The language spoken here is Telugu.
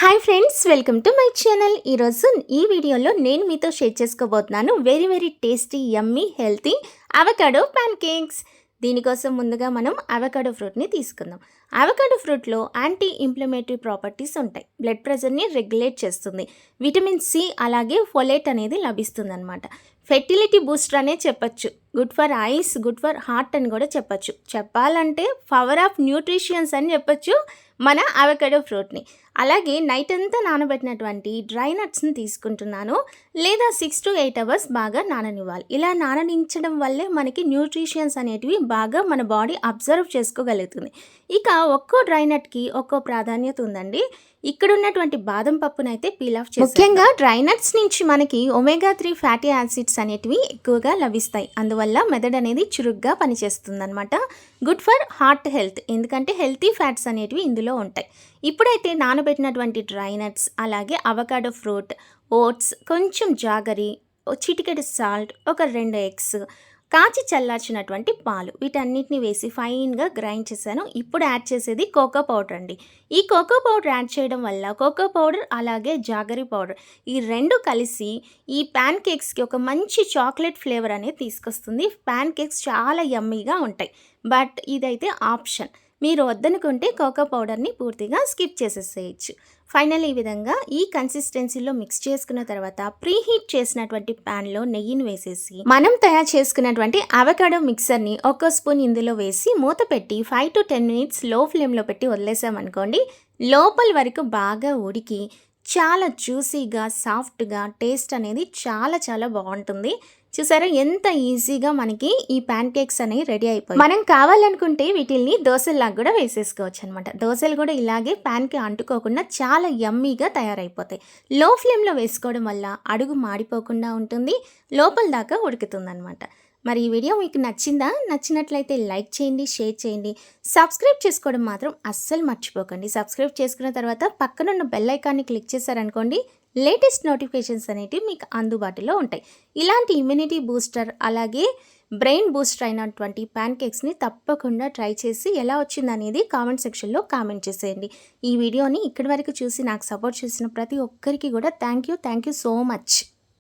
Hi friends welcome to my channel. ఈరోజు ఈ వీడియోలో నేను మీతో షేర్ చేసుకోబోతున్నాను very very tasty yummy healthy avocado pancakes దీనికోసం ముందుగా మనం అవకాడో ఫ్రూట్ని తీసుకుందాం. అవకాడో ఫ్రూట్లో యాంటీ ఇంప్లమేటరీ ప్రాపర్టీస్ ఉంటాయి. బ్లడ్ ప్రెషర్ని రెగ్యులేట్ చేస్తుంది. విటమిన్ సి అలాగే ఫొలేట్ అనేది లభిస్తుంది అనమాట ఫెర్టిలిటీ బూస్టర్ అనే చెప్పచ్చు. Good for eyes good for heart అని కూడా చెప్పచ్చు. చెప్పాలంటే పవర్ ఆఫ్ న్యూట్రిషియన్స్ అని చెప్పచ్చు మన అవకాడో ఫ్రూట్ని. అలాగే నైట్ అంతా నానబెట్టినటువంటి డ్రై నట్స్ని తీసుకుంటున్నాను. లేదా సిక్స్ టు ఎయిట్ అవర్స్ బాగా నాననివ్వాలి. ఇలా నాననించడం వల్లే మనకి న్యూట్రిషియన్స్ అనేటివి బాగా మన బాడీ అబ్జర్వ్ చేసుకోగలుగుతుంది. ఇక ఒక్కో డ్రై నట్కి ఒక్కో ప్రాధాన్యత ఉందండి. ఇక్కడ ఉన్నటువంటి బాదం పప్పునైతే పీల్ ఆఫ్ చేసి ముఖ్యంగా డ్రై నట్స్ నుంచి మనకి ఒమేగా త్రీ ఫ్యాటీ యాసిడ్స్ అనేటివి ఎక్కువగా లభిస్తాయి. అందువల్ల మెదడు అనేది చురుగ్గా పనిచేస్తుంది అనమాట గుడ్ ఫర్ హార్ట్ హెల్త్ ఎందుకంటే హెల్తీ ఫ్యాట్స్ అనేటివి ఇందులో ఉంటాయి. ఇప్పుడైతే నానబెట్టినటువంటి డ్రై నట్స్ అలాగే అవకాడో ఫ్రూట్ ఓట్స్ కొంచెం జాగరి చిటికెడు సాల్ట్ ఒక రెండు ఎగ్స్ కాచి చల్లార్చినటువంటి పాలు. వీటన్నిటిని వేసి ఫైన్గా గ్రైండ్ చేశాను. ఇప్పుడు యాడ్ చేసేది కోకో పౌడర్ అండి. ఈ కోకో పౌడర్ యాడ్ చేయడం వల్ల కోకో పౌడర్ అలాగే జాగరీ పౌడర్ ఈ రెండు కలిసి ఈ ప్యాన్ కేక్స్కి ఒక మంచి చాక్లెట్ ఫ్లేవర్ అనేది తీసుకొస్తుంది. ప్యాన్ కేక్స్ చాలా యమ్మీగా ఉంటాయి. బట్ ఇదైతే ఆప్షన్. మీరు వద్దనుకుంటే కోకో పౌడర్ని పూర్తిగా స్కిప్ చేసేసేయచ్చు. ఫైనల్ ఈ విధంగా ఈ కన్సిస్టెన్సీలో మిక్స్ చేసుకున్న తర్వాత ప్రీ హీట్ చేసినటువంటి ప్యాన్లో నెయ్యిని వేసేసి మనం తయారు చేసుకున్నటువంటి అవకాడో మిక్సర్ని ఒక స్పూన్ ఇందులో వేసి మూత పెట్టి ఫైవ్ టు టెన్ మినిట్స్లో ఫ్లేమ్లో పెట్టి వదిలేసామనుకోండి లోపల వరకు బాగా ఉడికి చాలా జ్యూసీగా సాఫ్ట్గా టేస్ట్ అనేది చాలా చాలా బాగుంటుంది. చూసారా? ఎంత ఈజీగా మనకి ఈ ప్యాన్ కేక్స్ అనేవి రెడీ అయిపోయి మనం కావాలనుకుంటే వీటిల్ని దోశల్లాగా కూడా వేసేసుకోవచ్చు అనమాట దోశలు కూడా ఇలాగే ప్యాన్కి అంటుకోకుండా చాలా యమ్మీగా తయారైపోతాయి. లో ఫ్లేమ్లో వేసుకోవడం వల్ల అడుగు మాడిపోకుండా ఉంటుంది. లోపల దాకా ఉడుకుతుంది అనమాట మరి ఈ వీడియో మీకు నచ్చిందా? నచ్చినట్లయితే లైక్ చేయండి షేర్ చేయండి. సబ్స్క్రైబ్ చేసుకోవడం మాత్రం అస్సలు మర్చిపోకండి. సబ్స్క్రైబ్ చేసుకున్న తర్వాత పక్కనున్న బెల్ ఐకాన్ని క్లిక్ చేశారనుకోండి లేటెస్ట్ నోటిఫికేషన్స్ అనేటివి మీకు అందుబాటులో ఉంటాయి. ఇలాంటి ఇమ్యూనిటీ బూస్టర్ అలాగే బ్రెయిన్ బూస్టర్ అయినటువంటి ప్యాన్ కేక్స్ని తప్పకుండా ట్రై చేసి ఎలా వచ్చిందనేది కామెంట్ సెక్షన్లో కామెంట్ చేసేయండి. ఈ వీడియోని ఇక్కడి వరకు చూసి నాకు సపోర్ట్ చేసిన ప్రతి ఒక్కరికి కూడా thank you. Thank you so much.